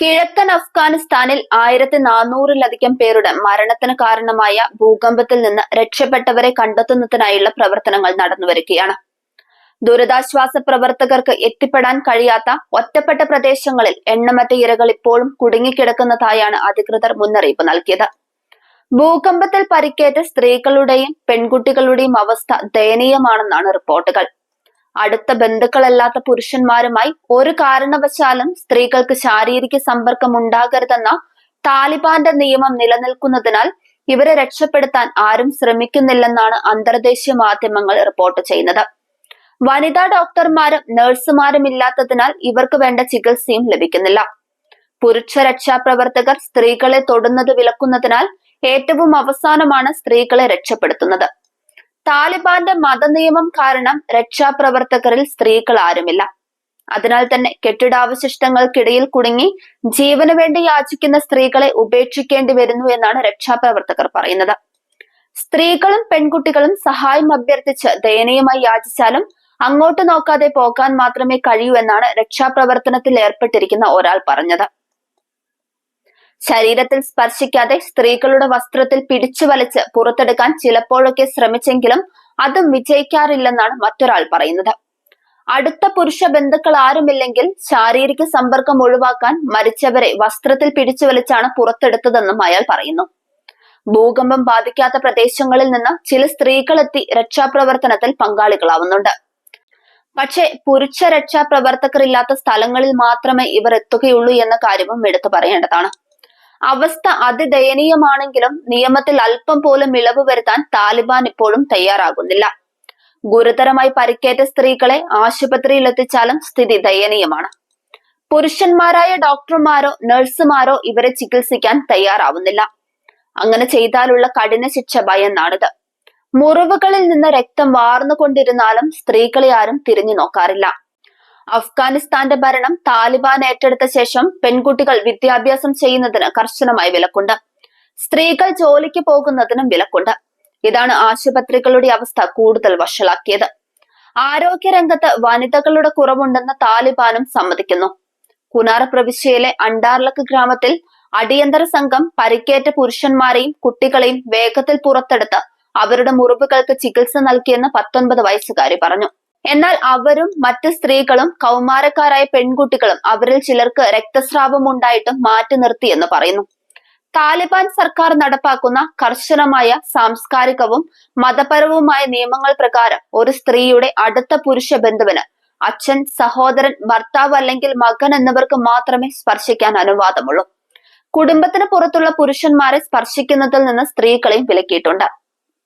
കിഴക്കൻ അഫ്ഗാനിസ്ഥാനിൽ ആയിരത്തി നാനൂറിലധികം പേരുടെ മരണത്തിന് കാരണമായ ഭൂകമ്പത്തിൽ നിന്ന് രക്ഷപ്പെട്ടവരെ കണ്ടെത്തുന്നതിനായുള്ള പ്രവർത്തനങ്ങൾ നടന്നുവരികയാണ്. ദുരിതാശ്വാസ പ്രവർത്തകർക്ക് എത്തിപ്പെടാൻ കഴിയാത്ത ഒറ്റപ്പെട്ട പ്രദേശങ്ങളിൽ എണ്ണമറ്റ ഇരകൾ ഇപ്പോഴും കുടുങ്ങിക്കിടക്കുന്നതായാണ് അധികൃതർ മുന്നറിയിപ്പ് നൽകിയത്. ഭൂകമ്പത്തിൽ പരിക്കേറ്റ സ്ത്രീകളുടെയും പെൺകുട്ടികളുടെയും അവസ്ഥ ദയനീയമാണെന്നാണ് റിപ്പോർട്ടുകൾ. അടുത്ത ബന്ധുക്കളല്ലാത്ത പുരുഷന്മാരുമായി ഒരു കാരണവശാലും സ്ത്രീകൾക്ക് ശാരീരിക സമ്പർക്കം ഉണ്ടാകരുതെന്ന താലിബാന്റെ നിയമം നിലനിൽക്കുന്നതിനാൽ ഇവരെ രക്ഷപ്പെടുത്താൻ ആരും ശ്രമിക്കുന്നില്ലെന്നാണ് അന്തർദേശീയ മാധ്യമങ്ങൾ റിപ്പോർട്ട് ചെയ്യുന്നത്. വനിതാ ഡോക്ടർമാരും നഴ്സുമാരും ഇല്ലാത്തതിനാൽ ഇവർക്ക് വേണ്ട ചികിത്സയും ലഭിക്കുന്നില്ല. പുരുഷ രക്ഷാപ്രവർത്തകർ സ്ത്രീകളെ തൊടുന്നത് വിലക്കുന്നതിനാൽ ഏറ്റവും അവസാനമാണ് സ്ത്രീകളെ രക്ഷപ്പെടുത്തുന്നത്. താലിബാന്റെ മതനിയമം കാരണം രക്ഷാപ്രവർത്തകരിൽ സ്ത്രീകൾ ആരുമില്ല അതിനാൽ തന്നെ കെട്ടിടാവശിഷ്ടങ്ങൾക്കിടയിൽ കുടുങ്ങി ജീവന് വേണ്ടി യാചിക്കുന്ന സ്ത്രീകളെ ഉപേക്ഷിക്കേണ്ടി വരുന്നു എന്നാണ് രക്ഷാപ്രവർത്തകർ പറയുന്നത്. സ്ത്രീകളും പെൺകുട്ടികളും സഹായം അഭ്യർത്ഥിച്ച് ദയനീയമായി യാചിച്ചാലും അങ്ങോട്ട് നോക്കാതെ പോകാൻ മാത്രമേ കഴിയൂ എന്നാണ് രക്ഷാപ്രവർത്തനത്തിൽ ഏർപ്പെട്ടിരിക്കുന്ന ഒരാൾ പറഞ്ഞത്. ശരീരത്തിൽ സ്പർശിക്കാതെ സ്ത്രീകളുടെ വസ്ത്രത്തിൽ പിടിച്ചു വലിച്ച് പുറത്തെടുക്കാൻ ചിലപ്പോഴൊക്കെ ശ്രമിച്ചെങ്കിലും അതും വിജയിക്കാറില്ലെന്നാണ് മറ്റൊരാൾ പറയുന്നത്. അടുത്ത പുരുഷ ബന്ധുക്കൾ ആരുമില്ലെങ്കിൽ ശാരീരിക സമ്പർക്കം ഒഴിവാക്കാൻ മരിച്ചവരെ വസ്ത്രത്തിൽ പിടിച്ചു വലിച്ചാണ് പുറത്തെടുത്തതെന്നും അയാൾ പറയുന്നു. ഭൂകമ്പം ബാധിക്കാത്ത പ്രദേശങ്ങളിൽ നിന്ന് ചില സ്ത്രീകളെത്തി രക്ഷാപ്രവർത്തനത്തിൽ പങ്കാളികളാവുന്നുണ്ട്. പക്ഷേ പുരുഷ രക്ഷാപ്രവർത്തകരില്ലാത്ത സ്ഥലങ്ങളിൽ മാത്രമേ ഇവർ എത്തുകയുള്ളൂ എന്ന കാര്യവും എടുത്തു പറയേണ്ടതാണ്. അവസ്ഥ അതിദയനീയമാണെങ്കിലും നിയമത്തിൽ അല്പം പോലും ഇളവ് വരുത്താൻ താലിബാൻ ഇപ്പോഴും തയ്യാറാകുന്നില്ല. ഗുരുതരമായി പരിക്കേറ്റ സ്ത്രീകളെ ആശുപത്രിയിൽ എത്തിച്ചാലും സ്ഥിതി ദയനീയമാണ്. പുരുഷന്മാരായ ഡോക്ടർമാരോ നഴ്സുമാരോ ഇവരെ ചികിത്സിക്കാൻ തയ്യാറാവുന്നില്ല. അങ്ങനെ ചെയ്താലുള്ള കഠിന ശിക്ഷ ഭയന്നാണിത്. മുറിവുകളിൽ നിന്ന് രക്തം വാർന്നുകൊണ്ടിരുന്നാലും സ്ത്രീകളെ ആരും തിരിഞ്ഞു നോക്കാറില്ല. അഫ്ഗാനിസ്ഥാന്റെ ഭരണം താലിബാൻ ഏറ്റെടുത്ത ശേഷം പെൺകുട്ടികൾ വിദ്യാഭ്യാസം ചെയ്യുന്നതിന് കർശനമായി വിലക്കുണ്ട്. സ്ത്രീകൾ ജോലിക്ക് പോകുന്നതിനും വിലക്കുണ്ട്. ഇതാണ് ആശുപത്രികളുടെ അവസ്ഥ കൂടുതൽ വഷളാക്കിയത്. ആരോഗ്യരംഗത്ത് വനിതകളുടെ കുറവുണ്ടെന്ന് താലിബാനും സമ്മതിക്കുന്നു. കുനാർ പ്രവിശ്യയിലെ അണ്ടാർലക്ക് ഗ്രാമത്തിൽ അടിയന്തര സംഘം പരിക്കേറ്റ പുരുഷന്മാരെയും കുട്ടികളെയും വേഗത്തിൽ പുറത്തെടുത്ത് അവരുടെ മുറിവുകൾക്ക് ചികിത്സ നൽകിയെന്ന് പത്തൊൻപത് വയസ്സുകാരി പറഞ്ഞു. എന്നാൽ അവരും മറ്റ് സ്ത്രീകളും കൗമാരക്കാരായ പെൺകുട്ടികളും അവരിൽ ചിലർക്ക് രക്തസ്രാവം ഉണ്ടായിട്ടും മാറ്റി നിർത്തിയെന്ന് പറയുന്നു. താലിബാൻ സർക്കാർ നടപ്പാക്കുന്ന കർശനമായ സാംസ്കാരികവും മതപരവുമായ നിയമങ്ങൾ പ്രകാരം ഒരു സ്ത്രീയുടെ അടുത്ത പുരുഷ ബന്ധുവിന് അച്ഛൻ സഹോദരൻ ഭർത്താവ് അല്ലെങ്കിൽ മകൻ എന്നിവർക്ക് മാത്രമേ സ്പർശിക്കാൻ അനുവാദമുള്ളൂ. കുടുംബത്തിന് പുറത്തുള്ള പുരുഷന്മാരെ സ്പർശിക്കുന്നതിൽ നിന്ന് സ്ത്രീകളെയും വിലക്കിയിട്ടുണ്ട്.